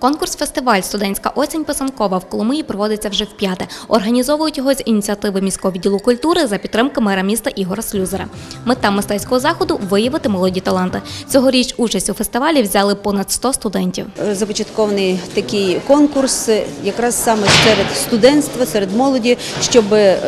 Конкурс-фестиваль Студентська осінь писанкова в Коломиї проводиться вже вп'яте. Організовують його з ініціативи міського відділу культури за підтримки мера міста Ігора Слюзера. Мета мистецького заходу виявити молоді таланти. Цьогоріч участь у фестивалі взяли понад 100 студентів. започаткований такий конкурс е, якраз саме серед студентства, серед молоді, щоб е,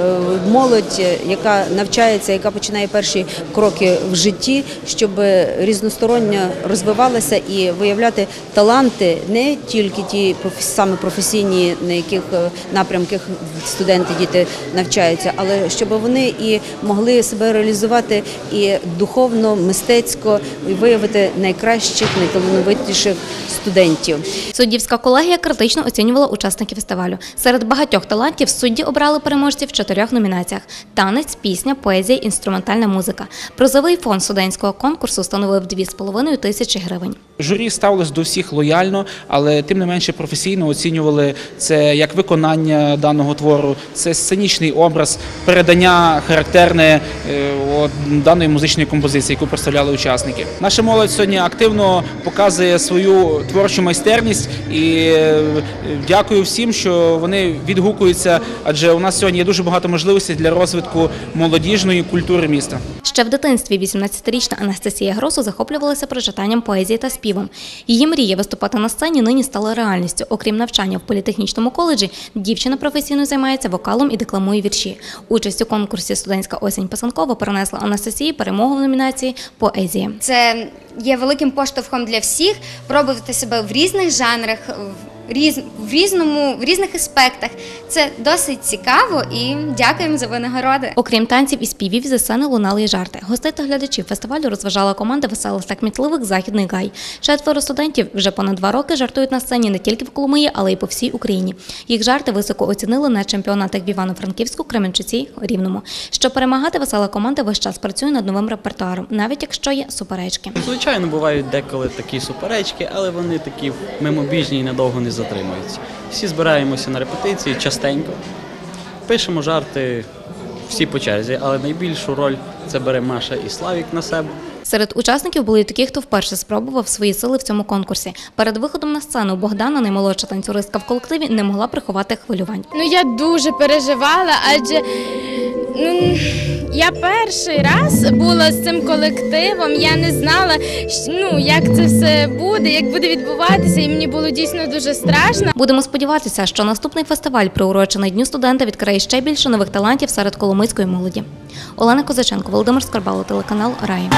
молодь, е, яка навчається, яка починає перші кроки в житті, щоб різносторонньо розвивалася і виявляти таланти не тільки ті саме професійні, на яких е, напрямках студенти діти навчаються, але щоб вони і могли себе реалізувати і духовно, мистецько, і виявити найкращих, найталановитіших студентів. Суддівська колегія критично оцінювала учасників фестивалю. Серед багатьох талантів судді обрали переможців в чотирьох номінаціях: танець, пісня, поезія, інструментальна музика. Призовий фонд студентського конкурсу становив 2,5 тисячі гривень. Журі ставилось до всіх лояльно, але тим не менше професійно оцінювали це як виконання даного твору, це сценічний образ, передання характерне е, даної музичної композиції, яку представляли учасники. Наша молодь сьогодні активно показує свою творчу майстерність і е, дякую всім, що вони відгукуються, адже у нас сьогодні є дуже багато можливостей для розвитку молодіжної культури міста. Ще в дитинстві 18-річна Анастасія Гросу захоплювалася прочитанням поезії та співом. Її мрія виступати на сцені нині стала реальністю. Окрім навчання в політехнічному коледжі, дівчина професійно займається вокалом і декламує вірші. Участь у конкурсі Студентська осінь писанкова принесла Анастасії перемогу в номінації Поезія. Це є великим поштовхом для всіх пробувати себе в різних жанрах, різ, в, різному, в різних аспектах. Це досить цікаво і дякуємо за винагороди. Окрім танців і співів, зі сцени лунали й жарти. Гостей та глядачів фестивалю розважала команда веселих та кмітливих західний гай. Четверо студентів вже понад два роки жартують на сцені не тільки в Коломиї, але й по всій Україні. Їх жарти високо оцінили на чемпіонатах в Івано-Франківську, Кременчуці, Рівному. Щоб перемагати, весела команда весь час працює над новим репертуаром, навіть якщо є суперечки. Звичайно, бувають деколи такі суперечки, але вони такі мимобіжні і надовго не затримуються. Всі збираємося на репетиції частенько, пишемо жарти всі по черзі, але найбільшу роль це бере Маша і Славік на себе. Серед учасників були й такі, хто вперше спробував свої сили в цьому конкурсі. Перед виходом на сцену Богдана, наймолодша танцюристка в колективі, не могла приховати хвилювань. Ну я дуже переживала, адже ну, я перший раз була з цим колективом. Я не знала, ну, як це все буде, як буде відбуватися, і мені було дійсно дуже страшно. Будемо сподіватися, що наступний фестиваль, приурочений Дню студента, відкриє ще більше нових талантів серед коломийської молоді. Олена Козаченко, Володимир Скарбало, телеканал Раї.